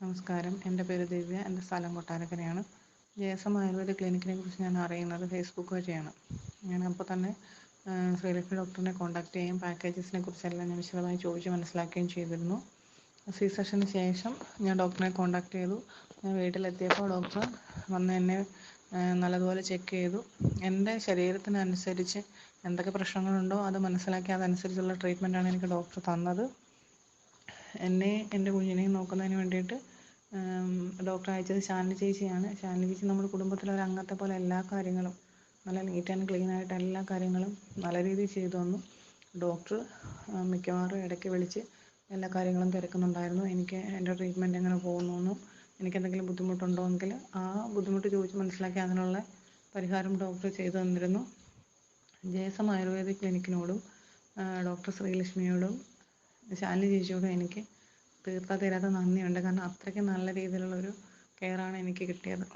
നമസ്കാരം. എന്റെ പേര് ദിവ്യ. എന്റെ സ്ഥലം കൊട്ടാരക്കരയാണ്. ജെ എസ് എം ആയുർവേദ ക്ലിനിക്കിനെ കുറിച്ച് ഞാൻ അറിയുന്നത് ഫേസ്ബുക്ക് വഴിയാണ്. ഞാൻ അപ്പോൾ തന്നെ ശ്രീലക്ഷ്മി ഡോക്ടറിനെ കോൺടാക്ട് ചെയ്യുകയും പാക്കേജസിനെ കുറിച്ചെല്ലാം ഞാൻ വിശദമായി ചോദിച്ച് മനസ്സിലാക്കുകയും ചെയ്തിരുന്നു. സി സെഷന് ശേഷം ഞാൻ ഡോക്ടറിനെ കോൺടാക്ട് ചെയ്തു. ഞാൻ വീട്ടിലെത്തിയപ്പോൾ ഡോക്ടർ വന്ന് എന്നെ നല്ലതുപോലെ ചെക്ക് ചെയ്തു. എന്റെ ശരീരത്തിനനുസരിച്ച് എന്തൊക്കെ പ്രശ്നങ്ങളുണ്ടോ അത് മനസ്സിലാക്കി അതനുസരിച്ചുള്ള ട്രീറ്റ്മെന്റാണ് എനിക്ക് ഡോക്ടർ തന്നത്. എന്നെ എന്റെ കുഞ്ഞിനെയും നോക്കുന്നതിന് വേണ്ടിയിട്ട് ഡോക്ടർ അയച്ചത് ശാലിനി ചേച്ചിയാണ്. ശാലിനി ചേച്ചി നമ്മുടെ കുടുംബത്തിലെ ഒരു അംഗത്തെ പോലെ എല്ലാ കാര്യങ്ങളും നല്ല നീറ്റ് ആൻഡ് ക്ലീൻ ആയിട്ട് എല്ലാ കാര്യങ്ങളും നല്ല രീതിയിൽ ചെയ്തു തന്നു. ഡോക്ടർ മിക്കവാറും ഇടയ്ക്ക് വിളിച്ച് എല്ലാ കാര്യങ്ങളും തിരക്കുന്നുണ്ടായിരുന്നു. എനിക്ക് എന്റെ ട്രീറ്റ്മെന്റ് എങ്ങനെ പോകുന്നു എനിക്ക് എന്തെങ്കിലും ബുദ്ധിമുട്ടുണ്ടോ എങ്കിൽ ആ ബുദ്ധിമുട്ട് ചോദിച്ച് മനസ്സിലാക്കി അതിനുള്ള പരിഹാരം ഡോക്ടർ ചെയ്തു തന്നിരുന്നു. ജയസം ആയുർവേദ ആയുർവേദിക് ക്ലിനിക്കിനോടും ഡോക്ടർ ശ്രീലക്ഷ്മിയോടും ശാലിനി ചേച്ചിയോടും എനിക്ക് തീർത്താ തീരാത്ത നന്ദിയുണ്ട്. കാരണം അത്രയ്ക്ക് നല്ല രീതിയിലുള്ള രീതിയിലുള്ളൊരു കെയറാണ് എനിക്ക് കിട്ടിയത്.